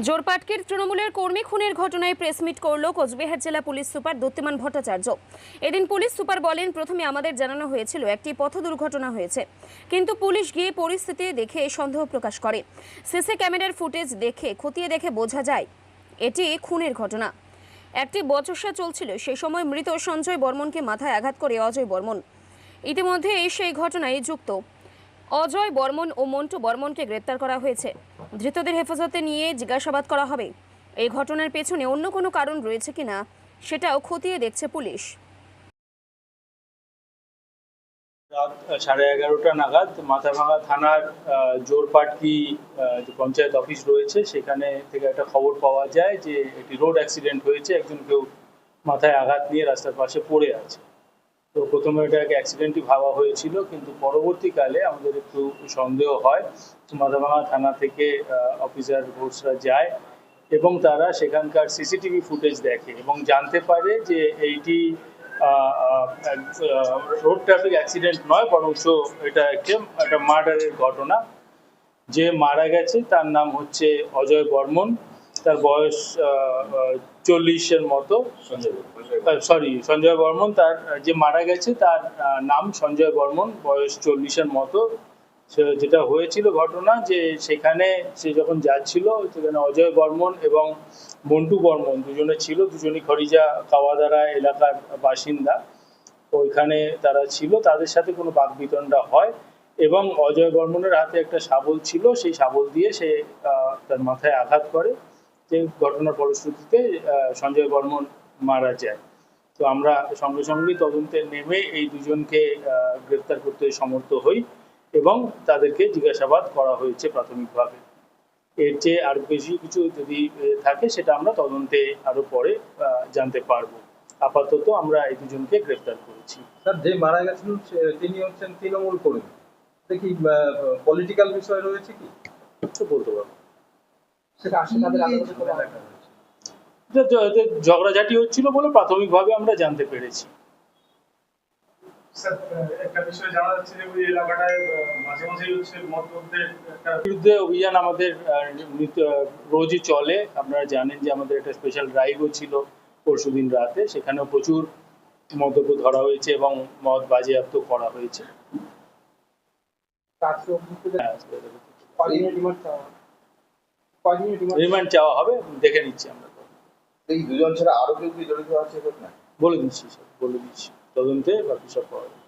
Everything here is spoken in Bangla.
জোরপাটকের তৃণমূলের কর্মী খুনের ঘটনায় প্রেসমিট করল কোচবিহার জেলা পুলিশ সুপার দত্তিমান ভট্টাচার্য। এদিন পুলিশ সুপার বলেন, প্রথমে আমাদের জানানো হয়েছিল, একটি পথ দুর্ঘটনা হয়েছে। কিন্তু পুলিশ গিয়ে পরিস্থিতি দেখে সন্দেহ প্রকাশ করে। সিসি ক্যামেরার ফুটেজ দেখে, খতিয়ে দেখে বোঝা যায়, এটি খুনের ঘটনা। একটি বচসা চলছিল সেই সময় মৃত সঞ্জয় বর্মনকে মাথায় আঘাত করে অজয় বর্মন। ইতিমধ্যে সেই ঘটনায় যুক্ত। অজয় বর্মন ও মন্টু বর্মনকে গ্রেপ্তার করা হয়েছে। ধৃতদের হেফাজতে নিয়ে জিজ্ঞাসাবাদ করা হবে। এই ঘটনার পেছনে অন্য কোনো কারণ রয়েছে কিনা, সেটাও খতিয়ে দেখছে পুলিশ। রাত সাড়ে এগারোটা নাগাদ মাথাভাঙা থানার জোরপাটকি যে পঞ্চায়েত অফিস রয়েছে, সেখানে থেকে একটা খবর পাওয়া যায় যে একটি রোড অ্যাক্সিডেন্ট হয়েছে, একজন কেউ মাথায় আঘাত নিয়ে রাস্তার পাশে পড়ে আছে। তো প্রথমে এটাকে অ্যাক্সিডেন্টই ভাবা হয়েছিল, কিন্তু পরবর্তীকালে আমাদের একটু সন্দেহ হয়। মাথাভাঙা থানা থেকে অফিসার ফোর্সরা যায় এবং তারা সেখানকার সিসিটিভি ফুটেজ দেখে এবং জানতে পারে যে এইটি রোড ট্রাফিক অ্যাক্সিডেন্ট নয়, বরঞ্চ এটা একটা একটা মার্ডারের ঘটনা। যে মারা গেছে তার নাম হচ্ছে অজয় বর্মন। তার বয়স চল্লিশের মতো। সরি সঞ্জয় বর্মন তার যে মারা গেছে তার নাম সঞ্জয় বর্মন বয়স চল্লিশের মতো। যেটা হয়েছিল ঘটনা যে সেখানে সে যখন যাচ্ছিল সেখানে অজয় বর্মন এবং মন্টু বর্মন দুজনে ছিল দুজনই খরিজা কাওয়াদারা এলাকার বাসিন্দা। ওইখানে তারা ছিল তাদের সাথে কোনো বাকবিতণ্ডা হয় এবং অজয় বর্মনের হাতে একটা শাবল ছিল সেই শাবল দিয়ে সে তার মাথায় আঘাত করে। ঘটনার ফলশ্রুতিতে সঞ্জয় বর্মন মারা যায়। তো আমরা সঙ্গে সঙ্গেই তদন্তে নেমে এই দুজনকে গ্রেপ্তার করতে সমর্থ হই এবং তাদেরকে জিজ্ঞাসাবাদ করা হয়েছে প্রাথমিকভাবে। এর চেয়ে আর বেশি কিছু যদি থাকে সেটা আমরা তদন্তে আরও পরে জানতে পারব। আপাতত আমরা এই দুজনকে গ্রেপ্তার করেছি। স্যার যে মারা গেছেন তিনি হচ্ছেন তৃণমূল কর্মী। কি পলিটিক্যাল বিষয় রয়েছে কি? বলতে পারব। ঝগড়াঝাটি হচ্ছিল বলে প্রাথমিকভাবে আমরা জানতে পেরেছি। বিরুদ্ধে অভিযান আমাদের রোজই চলে। আপনারা জানেন যে আমাদের একটা স্পেশাল ড্রাইভও ছিল পরশুদিন রাতে। সেখানেও প্রচুর মদ্যপ ধরা হয়েছে এবং মদ বাজেয়াপ্ত করা হয়েছে। হ্যাঁ, রিমান্ড চাওয়া হবে দেখে নিচ্ছি আমরা। এই দুজন ছাড়া আরও কেউ কি জড়িত আছে না বলে দিচ্ছি স্যার বলে দিচ্ছি। তদন্তে বাকি সব পাওয়া যাবে।